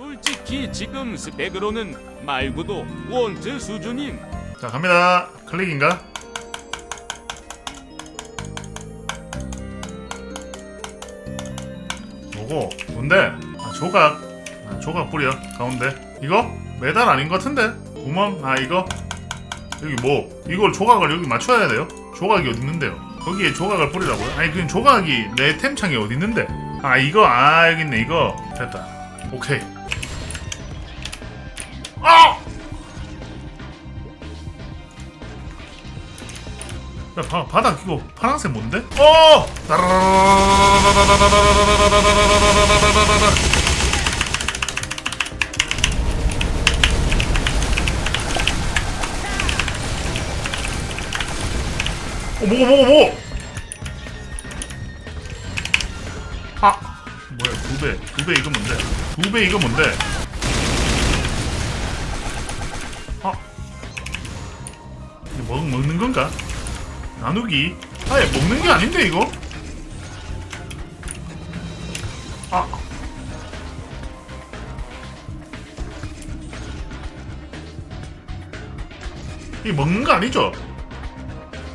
솔직히 지금 스펙으로는 말고도 원트 수준임. 자 갑니다 클릭인가? 뭐고? 뭔데? 아, 조각 아, 조각 뿌려 가운데 이거? 메달 아닌 것 같은데? 구멍? 아 이거? 여기 뭐 이걸 조각을 여기 맞춰야 돼요? 조각이 어디 있는데요? 거기에 조각을 뿌리라고요? 아니 그 조각이 내 템창에 어디 있는데? 아 이거 아 여기 있네 이거 됐다 오케이 야, 바, 바닥 이거 파란색 뭔데? 어! 어, 뭐고 뭐고 뭐? 아, 뭐야 두 배, 두 배 이거 뭔데? 두 배 이거 뭔데? 아, 이거 먹 먹는 건가? 나누기? 아예 먹는 게 아닌데 이거? 아 이게 먹는 거 아니죠?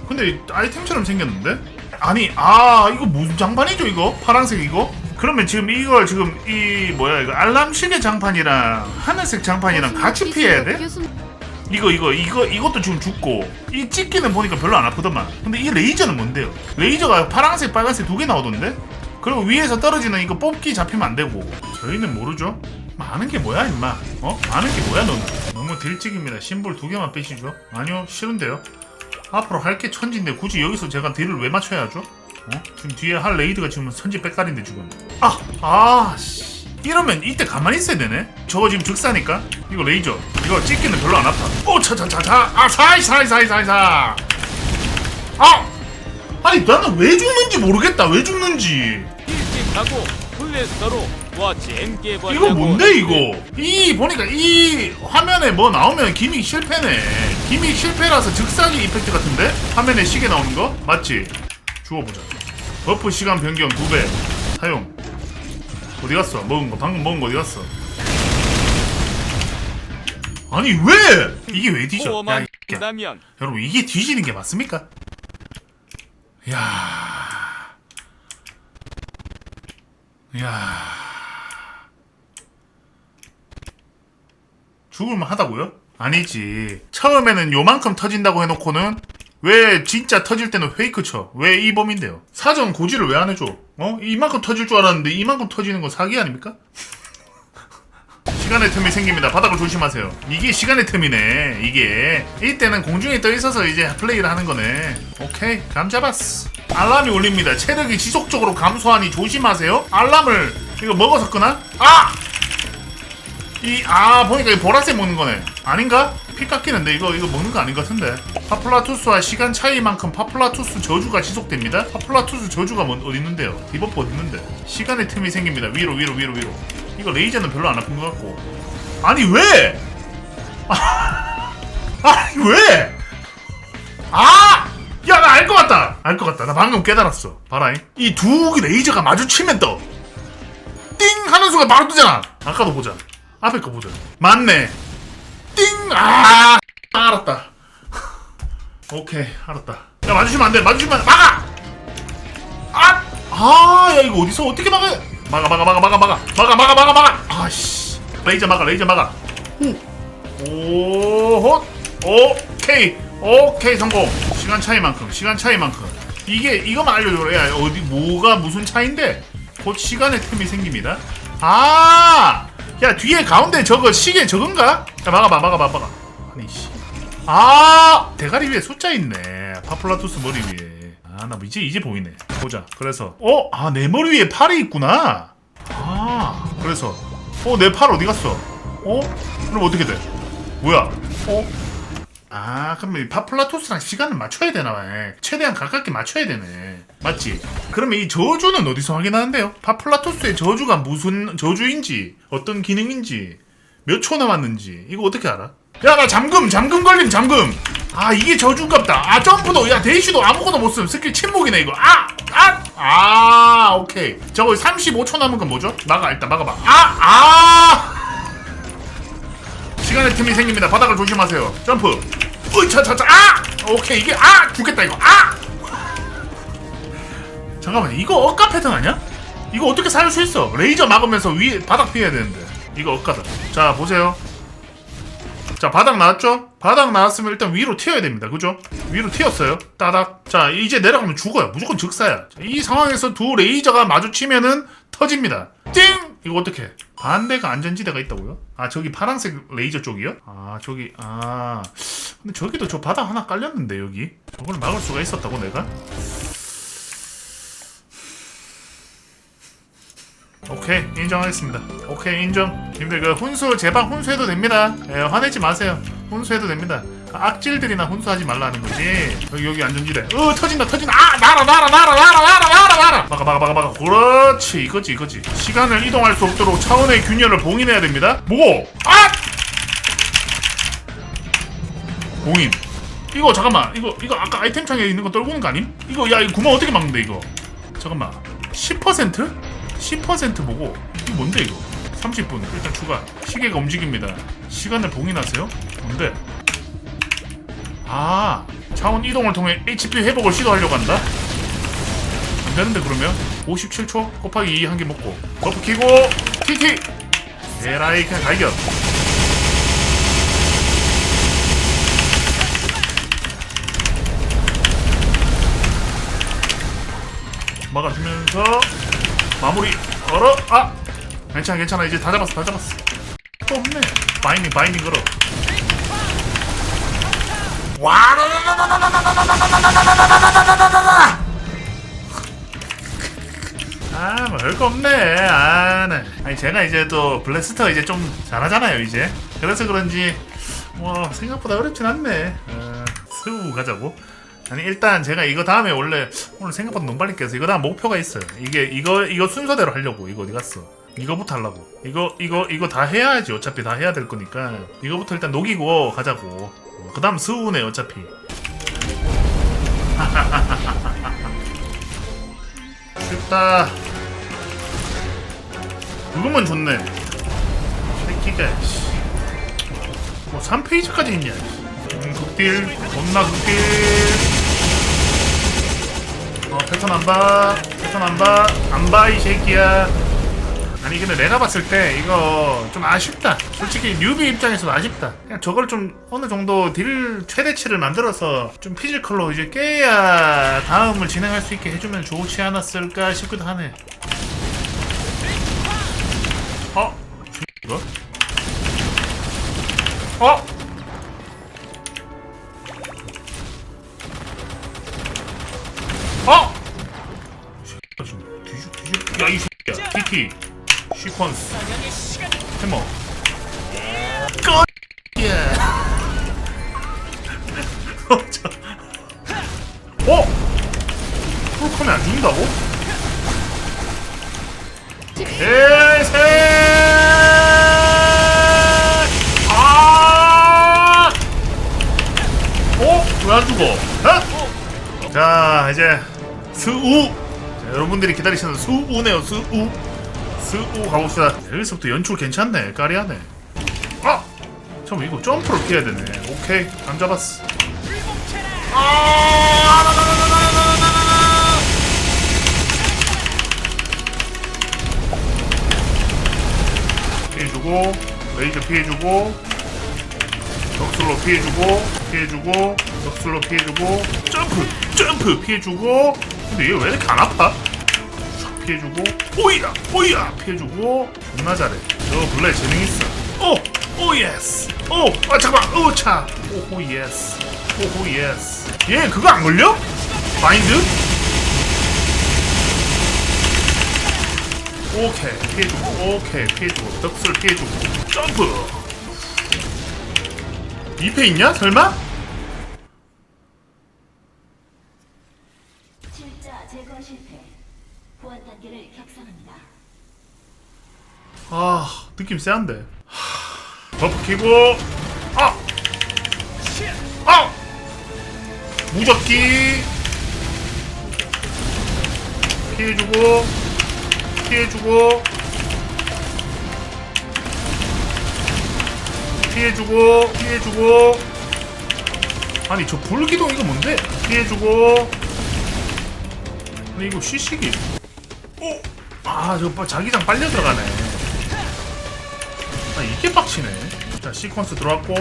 근데 아이템처럼 생겼는데? 아니 아 이거 무슨 장판이죠 이거? 파란색 이거? 그러면 지금 이걸 지금 이 뭐야 이거 알람 시계 장판이랑 하늘색 장판이랑 같이 피해야 돼? 이거 이거 이거 이것도 지금 죽고 이 찍기는 보니까 별로 안 아프더만 근데 이 레이저는 뭔데요? 레이저가 파란색 빨간색 두 개 나오던데? 그리고 위에서 떨어지는 이거 뽑기 잡히면 안 되고 저희는 모르죠? 많은 게 뭐야 임마 어? 많은 게 뭐야 너는 너무 딜찍입니다 심볼 두 개만 빼시죠 아니요 싫은데요 앞으로 할 게 천지인데 굳이 여기서 제가 딜을 왜 맞춰야 하죠? 어? 지금 뒤에 할 레이드가 지금 선지 빽깔인데 지금 아! 아 씨. 이러면 이때 가만히 있어야 되네 저거 지금 즉사니까 이거 레이저 이거 찍기는 별로 안 아파 오 차차차차 아 사이 사이 사이 사이 사 아! 아니 나는 왜 죽는지 모르겠다 왜 죽는지 일찍하고 플레스터로. 이거 뭔데 이거? 이 보니까 이 화면에 뭐 나오면 기믹 실패네. 기믹 실패라서 즉사기 이펙트 같은데? 화면에 시계 나오는 거 맞지? 주워보자. 버프 시간 변경 2배 사용. 어디 갔어? 먹은 거 방금 먹은 거 어디 갔어? 아니 왜? 이게 왜 뒤져? 야, 코어만 이 새끼야. 한다면 여러분 이게 뒤지는 게 맞습니까? 야, 야, 죽을만 하다고요? 아니지. 처음에는 요만큼 터진다고 해놓고는 왜 진짜 터질 때는 페이크 쳐? 왜 이 범인데요? 사전 고지를 왜 안 해줘? 어? 이만큼 터질 줄 알았는데 이만큼 터지는 건 사기 아닙니까? 시간의 틈이 생깁니다. 바닥을 조심하세요. 이게 시간의 틈이네. 이게 이때는 공중에 떠 있어서 이제 플레이를 하는 거네. 오케이, 감 잡았어. 알람이 울립니다. 체력이 지속적으로 감소하니 조심하세요. 알람을 이거 먹어서 끄나? 아! 이 아 보니까 이 보라색 먹는 거네. 아닌가? 피 깎이는데 이거 이거 먹는 거 아닌 것 같은데. 파플라투스와 시간 차이만큼 파플라투스 저주가 지속됩니다. 파플라투스 저주가 뭐, 어디 있는데요? 디버프 어디 있는데? 시간의 틈이 생깁니다. 위로 위로 위로 위로. 이거 레이저는 별로 안 아픈 것 같고. 아니 왜? 아, 아니 왜? 아! 야 나 알 것 같다. 알 것 같다. 나 방금 깨달았어. 봐라잉. 이두 레이저가 마주치면 떠. 띵 하는 순간 바로 뜨잖아. 아까도 보자. 앞에 거 보자. 맞네. 띵! 아! 알았다. 오케이, 알았다. 야, 맞으시면 안 돼. 맞으시면 안 돼. 막아! 아! 아, 야, 이거 어디서 어떻게 막아? 막아, 막아, 막아, 막아, 막아. 막아, 막아, 막아, 막아. 아 씨. 레이저 막아, 레이저 막아. 오. 오호. 오케이. 오케이, 성공. 시간 차이만큼, 시간 차이만큼. 이게, 이거만 알려줘. 야, 어디, 뭐가 무슨 차인데? 곧 시간의 틈이 생깁니다. 아! 야, 뒤에 가운데 저거 시계 저건가? 야, 막아봐, 막아봐, 막아. 아니, 씨. 아! 대가리 위에 숫자 있네. 파플라투스 머리 위에. 아, 나 이제, 이제 보이네. 보자. 그래서, 어? 아, 내 머리 위에 팔이 있구나. 아, 그래서, 어, 내 팔 어디 갔어? 어? 그럼 어떻게 돼? 뭐야? 어? 아, 그러면 이 파플라투스랑 시간을 맞춰야 되나 봐요. 최대한 가깝게 맞춰야 되네. 맞지? 그러면 이 저주는 어디서 확인하는데요? 파플라투스의 저주가 무슨 저주인지, 어떤 기능인지, 몇 초 남았는지, 이거 어떻게 알아? 야, 나 잠금, 잠금 걸림, 잠금! 아, 이게 저주인갑다. 아, 점프도, 야, 데이시도 아무것도 못 쓰면 스킬 침묵이네, 이거. 아! 아! 아, 오케이. 저거 35초 남은 건 뭐죠? 막아, 일단 막아봐. 아! 아! 틈이 생깁니다. 바닥을 조심하세요. 점프. 으이 차차차 아! 오케이 이게 아 죽겠다 이거 아! 잠깐만 이거 억까 패턴 아니야? 이거 어떻게 살 수 있어? 레이저 막으면서 위 바닥 피해야 되는데 이거 억까다. 자 보세요. 자 바닥 나왔죠? 바닥 나왔으면 일단 위로 튀어야 됩니다. 그죠? 위로 튀었어요. 따닥. 자 이제 내려가면 죽어요. 무조건 즉사야. 자, 이 상황에서 두 레이저가 마주치면은 터집니다. 띵! 이거 어떻게? 반대가 안전지대가 있다고요? 아 저기 파란색 레이저 쪽이요? 아 저기 아 근데 저기도 저 바닥 하나 깔렸는데 여기 저걸 막을 수가 있었다고 내가? 오케이 인정하겠습니다. 오케이 인정. 님들 그 훈수 제방 훈수해도 됩니다. 예, 화내지 마세요. 훈수해도 됩니다. 악질들이나 훈수하지 말라는 거지. 여기 여기 안전지대. 어 터진다 터진다. 아 날아 날아 날아 날아 날아 날아 날아. 막아 막아 막아 막아. 그렇지 이거지 이거지. 시간을 이동할 수 없도록 차원의 균열을 봉인해야 됩니다. 뭐? 아! 봉인. 이거 잠깐만 이거 이거 아까 아이템 창에 있는 거 떨구는 거 아님? 이거 야 이거 구멍 어떻게 막는데 이거? 잠깐만 10%? 10% 보고 이거 뭔데 이거? 30분. 일단 추가. 시계가 움직입니다. 시간을 봉인하세요? 뭔데? 아 차원 이동을 통해 HP 회복을 시도하려고 한다? 안 되는데 그러면? 57초 곱하기 2 한 개 먹고. 버프 키고 TT 에라이 그냥 갈겨. 막아주면서 마무리. 걸어. 아! 괜찮아 괜찮아. 이제 다 잡았어 다 잡았어. 또 없네. 바이닝 바이닝 걸어 와 아 뭐 별거 없네. 아 네. 아니 제가 이제 또 블랙스터 이제 좀 잘하잖아요 이제. 그래서 그런지 뭐 생각보다 어렵진 않네. 어, 스우 가자고 아니 일단 제가 이거 다음에 원래 오늘 생각보다 너무 빨리 깨서 이거 다음 목표가 있어요. 이게 이거 이거 순서대로 하려고 이거 어디 갔어? 이거부터 하려고. 이거 이거 이거 다 해야지 어차피 다 해야 될 거니까 이거부터 일단 녹이고 가자고. 어, 그다음 스우네 어차피. 쉽다. 그것만 좋네. 새끼가 씨. 뭐 3페이지까지 있냐? 음, 극딜 겁나 극딜. 어, 패턴 안 봐. 패턴 안 봐. 안 봐, 이 새끼야. 아니, 근데 내가 봤을 때 이거 좀 아쉽다. 솔직히 뉴비 입장에서도 아쉽다. 그냥 저걸 좀 어느 정도 딜 최대치를 만들어서 좀 피지컬로 이제 깨야 다음을 진행할 수 있게 해주면 좋지 않았을까 싶기도 하네. 어? 이거? 어? 어! 뒤죽 뒤죽 야이 새끼야 TT 시퀀스 해머 꺼 예. 어? 폴컴이 안 죽는다고? 대세 아! 어? 왜 안 죽어? 어? 자 이제 수우. 자, 여러분들이 기다리시는 수우네요 수우. 수우 가봅시다. 여기서부터 연출 괜찮네 까리하네. 아! 잠깐 이거 점프를 피해야 되네. 오케이 안 잡았어. 피해주고 레이저 피해주고 덕슬로 피해주고 피해주고 덕슬로 피해주고 점프 점프 피해주고 근데 얘 왜 이렇게 안 아파? 촥 피해주고 오이야 오이야! 피해주고 존나 잘해. 저 블레 재능 있어. 오 오 예스. 오 아 잠깐만. 오차. 오호 예스. 오호 예스. 얘 그거 안 걸려? 마인드? 오케이 피해주고 오케이 피해주고. 덕술 피해주고. 점프! 2패 있냐 설마? 실자 제거 실패. 보안 단계를 격상합니다. 아 느낌 세한데 하, 버프 키고 아! 아! 무적기 피해주고 피해주고 피해주고 피해주고 아니 저 불기둥 이거 뭔데 피해주고 아니 이거 쉬시기 오! 아 저거 빠- 자기장 빨려 들어가네. 아 이게 빡치네. 자 시퀀스 들어갔고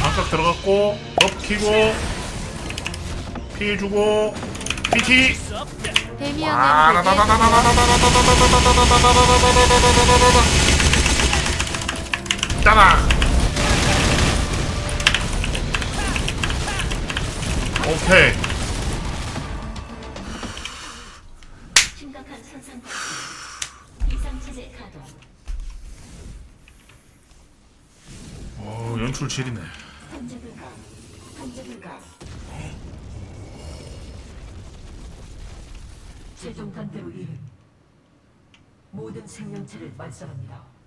반각 들어갔고 업 키고 피해주고 PT 따라 오케이 탐지 불가. 최종 단대로 이름 모든 생명체를 말살합니다.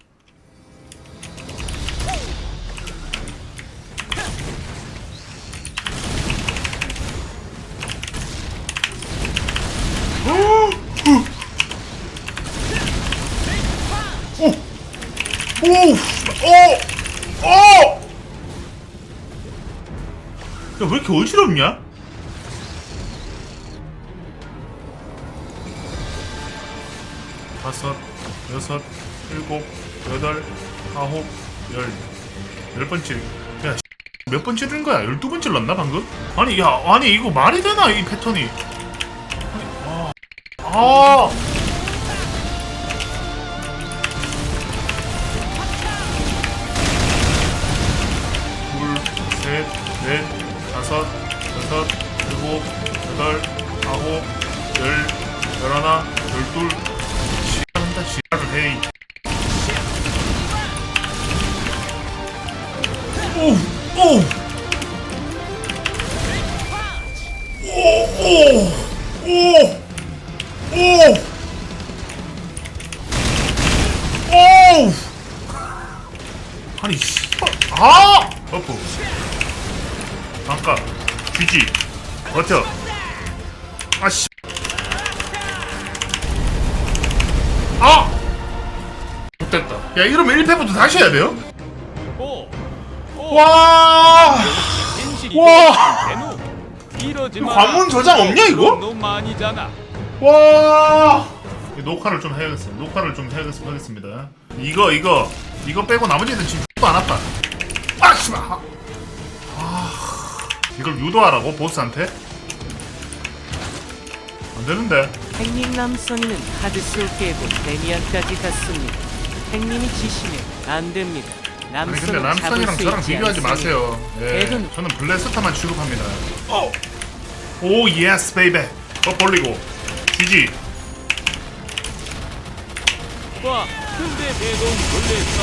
왜 이렇게 어지럽냐? 다섯, 여섯, 일곱, 여덟, 아홉, 열. 열번 찌르. 야, 몇 번 찌른 거야? 열두 번 찔렀나, 방금? 아니, 야, 아니, 이거 말이 되나, 이 패턴이. 아니, 아. 아! 다섯, 여섯, 일곱, 여덟, 아홉, 열, 열하나, 열둘. 시간다 지랄을 해. 이 오, 오, 오, 오, 오. 아니 씨발 아 버프 잠깐. 쥐지. 버텨. 아씨. 아! 됐다. 야 이러면 1패부터 다시 해야 돼요? 와. 와. 이거 마. 관문 저장 없냐, 이거? 와. 녹화를 좀 해야겠어요 녹화를 좀 해야겠- 하겠습니다. 이거 이거. 이거 빼고 나머지는 지금 X도 안 왔다. 아 씨발. 아 이걸 유도하라고 보스한테 안 되는데 행님 남선이는 하드스 깨고 데미안까지 갔습니다. 행님이 지시면 안 됩니다. 아니 근데 남선은 잡을 남선이랑 수 저랑 있지 비교하지 않습니다. 마세요 예 대든- 저는 블레스터만 취급합니다 어. 오 예스 베이베 더 벌리고 GG 와, 근데 대동 놀랬어.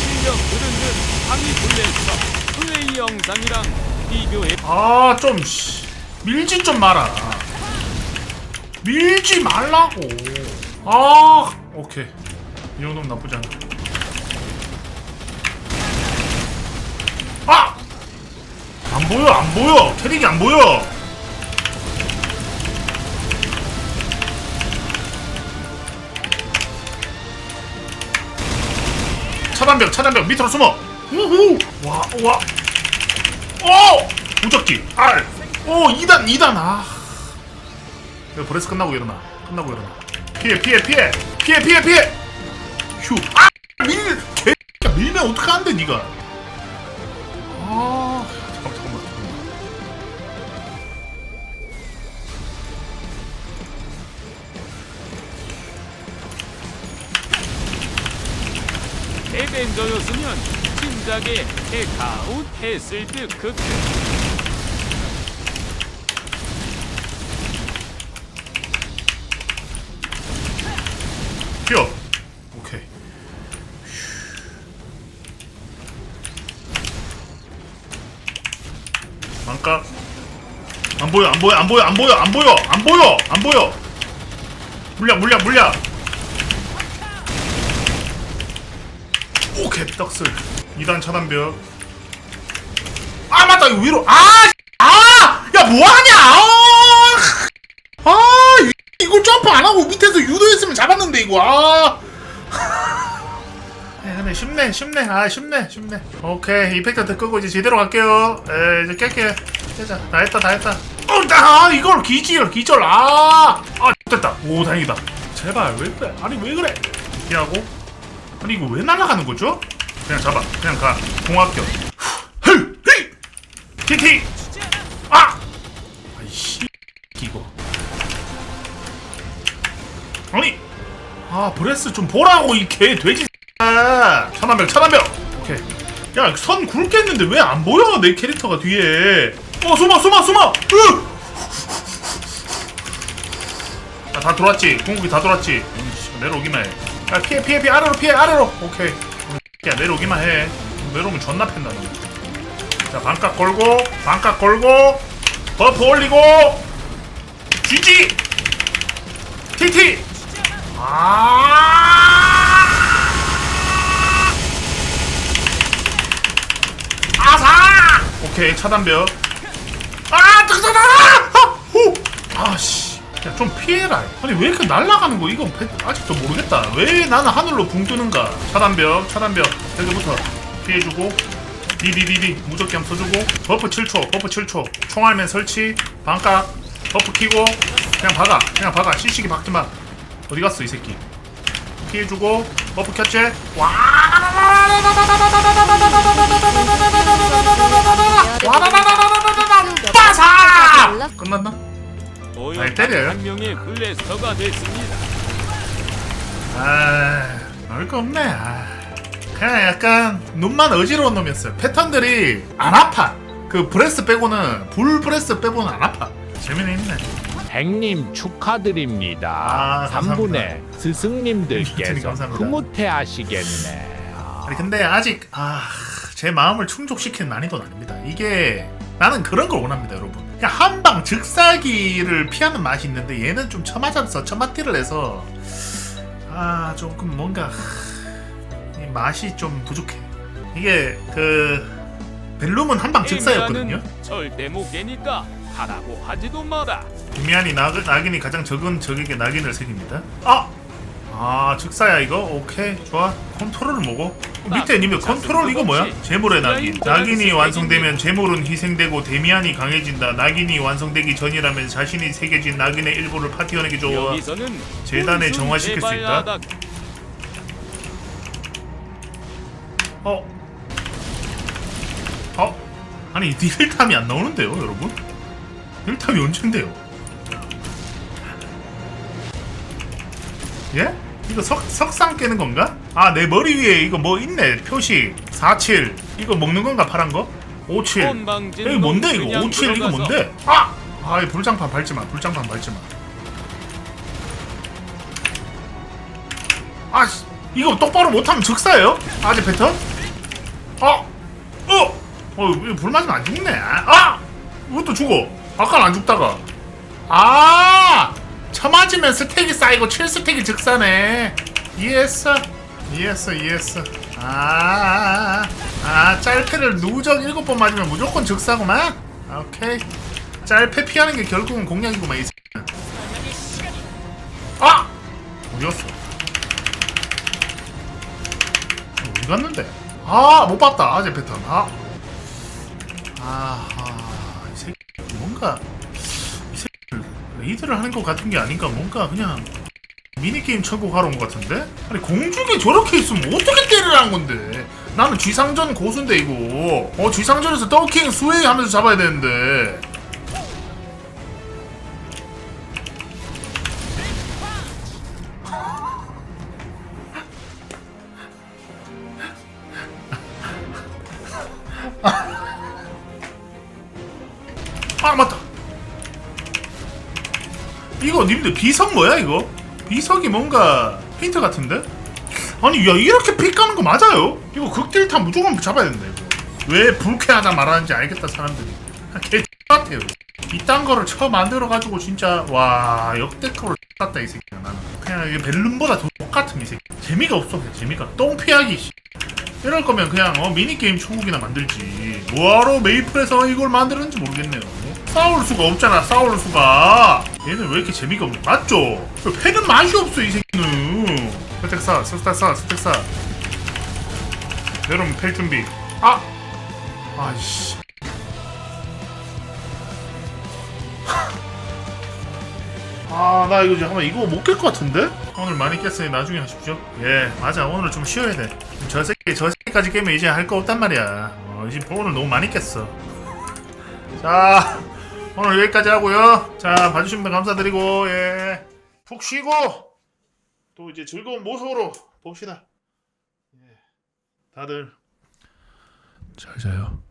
실력 들은 듯 강의 놀랬어. 플레이 영상이랑 비교해. 아좀 밀지 좀 마라. 밀지 말라고. 아 오케이. 이 정도면 나쁘지 않아. 아! 안 보여 안 보여. 캐릭이 안 보여. 차단벽 차단벽 밑으로 숨어. 우후. 와 와 오! 무적기. R 오 2단 2단. 아. 이거 브레스 끝나고 일어나. 끝나고 일어나. 피해 피해 피해. 피해 피해 피해. 휴아 밀 개 밀면 어떡하는데 니가? 아 잠깐만 잠깐만 에벤저였으면 진작에 해카웃 했을 듯 그때. 튀어 안 보여 안 보여 안 보여 안 보여 안 보여 안 보여 물약 물약 물약 오케이 떡스 2단 차단벽. 아 맞다. 이거 위로. 아 아 야 뭐하냐? 아, 아 이- 이걸 점프 안 하고 밑에서 유도했으면 잡았는데 이거. 아. 야, 근데 쉽네 쉽네. 아 쉽네 쉽네. 오케이. 이펙터 더 끄고 이제 제대로 갈게요. 에 이제 깰게. 깨자. 다 했다 다 했다. 어나 아, 이걸 기절 기절. 아아 됐다. 오 다행이다. 제발 왜 그래 아니 왜 그래? 이렇게 하고. 아니 이거 왜 날아가는 거죠? 그냥 잡아. 그냥 가. 헤이! 티티 아! 아이씨 이거. 아니! 아 브레스 좀 보라고 이 개 돼지 아 천한병 천한병 오케이. 야 선 굵겠는데 왜 안 보여? 내 캐릭터가 뒤에. 어 숨어 숨어 숨어! 으! 아, 다 돌았지. 궁극기 다 돌았지. 내려오기만 해야 피해 피해 피해. 아래로 피해 아래로. 오케이 야 내려오기만 해. 내려오면 존나 팬다 너자 반값 걸고 반값 걸고 버프 올리고 GG TT 아! 아사! 오케이 차단벽. 아 뜨거워! 아씨 야 좀 피해라 아니 왜 이렇게 날아가는 거 이거 배- 아직도 모르겠다 왜 나는 하늘로 붕 뜨는가 차단벽 차단벽 여기부터 피해주고 디디디디 무적겸 써주고 버프 7초 버프 7초 총알맨 설치 반각 버프 키고 그냥 박아 그냥 박아 시식이 박지 마 어디 갔어 이 새끼 피해주고 버프 켰지 와 빠사 끝났나? 아 니, 때려요? 한 명의 블래스터가 됐습니다. 아, 별거 없네. 아, 그냥 약간 눈만 어지러운 놈이었어요. 패턴들이 안 아파. 그 브레스 빼고는 불 브레스 빼고는 안 아파. 재미는 있네. 백님 축하드립니다. 아, 감사합니다. 3분의 스승님들께서 감사합니다. 흐뭇해 하시겠네. 아니 근데 아직 아, 제 마음을 충족시키는 난이도는 아닙니다. 이게 나는 그런 걸 원합니다, 여러분. 그냥 한방 즉사기를 피하는 맛이 있는데 얘는 좀 처맞아서 처맞기를 해서 아 조금 뭔가 이 맛이 좀 부족해. 이게 그 벨룸은 한방 즉사였거든요. 절대 못 깨니까 하라고 하지도 마라. 미안이 낙, 낙인이 가장 적은 적에게 낙인을 새깁니다. 아! 아 즉사야 이거? 오케이 좋아 컨트롤을 뭐고? 밑에 님이 컨트롤 이거 뭐야? 재물의 낙인 낙인이 완성되면 재물은 희생되고 데미안이 강해진다 낙인이 완성되기 전이라면 자신이 새겨진 낙인의 일부를 파티원에게 줘 재단에 정화시킬 수 있다? 어? 어? 아니 딜탐이 안 나오는데요 여러분? 딜탐이 언젠데요? 예? 이거 석, 석상 깨는 건가? 아 내 머리 위에 이거 뭐 있네 표시 47 이거 먹는 건가 파란 거? 57 건방진 여기 뭔데 놈 이거 그냥 57 이거. 뭔데? 아! 아이 불장판 밟지마 불장판 밟지마 아 씨, 이거 똑바로 못하면 즉사예요? 아재 패턴? 어? 어? 어 이거 불 맞으면 안 죽네 아! 이것도 죽어 아까 안 죽다가 아! 쳐맞으면 스택이 쌓이고 7스택이 즉사네. 이해했어? 이해했어 이해했어. 아, 아 짤패를 누적 7번 맞으면 무조건 즉사구만. 오케이. 짤패 피하는 게 결국은 공략이구만 이 새끼는 아! 어디갔어. 어디 갔는데? 아 못 봤다. 아재 패턴. 아. 아하 이 새끼. 뭔가 레이드를 하는 것 같은 게 아닌가? 뭔가 그냥 미니게임 가러 온 것 같은데? 아니 공중에 저렇게 있으면 어떻게 때리라는 건데? 나는 쥐상전 고수인데 이거. 어 쥐상전에서 더킹 스웨이 하면서 잡아야 되는데. 아 맞다 이거 님들 비석 뭐야 이거? 비석이 뭔가 힌트 같은데? 아니 야 이렇게 픽 가는 거 맞아요? 이거 극딜타 무조건 잡아야 된다 이거 왜 불쾌하다 말하는지 알겠다 사람들이 아, 개 같아요 이딴 거를 처음 만들어가지고 진짜 와 역대급으로 같다 이 새끼야 나는 그냥 이게 벨룸보다 더 똑같은 이 새끼 재미가 없어 그냥 재미가 똥 피하기 씨. 이럴 거면 그냥 어 미니게임 천국이나 만들지 뭐하러 메이플에서 이걸 만드는지 모르겠네요 싸울 수가 없잖아 싸울 수가. 얘는 왜 이렇게 재미가 없냐 맞죠? 패는 맛이 없어 이 새끼는. 스택 사 스택 사 스택 사 여러분 펠 준비. 아! 아이씨. 아 나 이거 잠깐만 이거 못 깰 것 같은데? 오늘 많이 깼으니 나중에 하십시오. 예 맞아. 오늘 좀 쉬어야 돼저 새끼 저 새끼까지 깨면 이제 할 거 없단 말이야. 어, 지금 오늘 너무 많이 깼어. 자 오늘 여기까지 하고요. 자 봐주신 분 감사드리고 예 푹 쉬고 또 이제 즐거운 모습으로 봅시다. 예. 다들. 잘 자요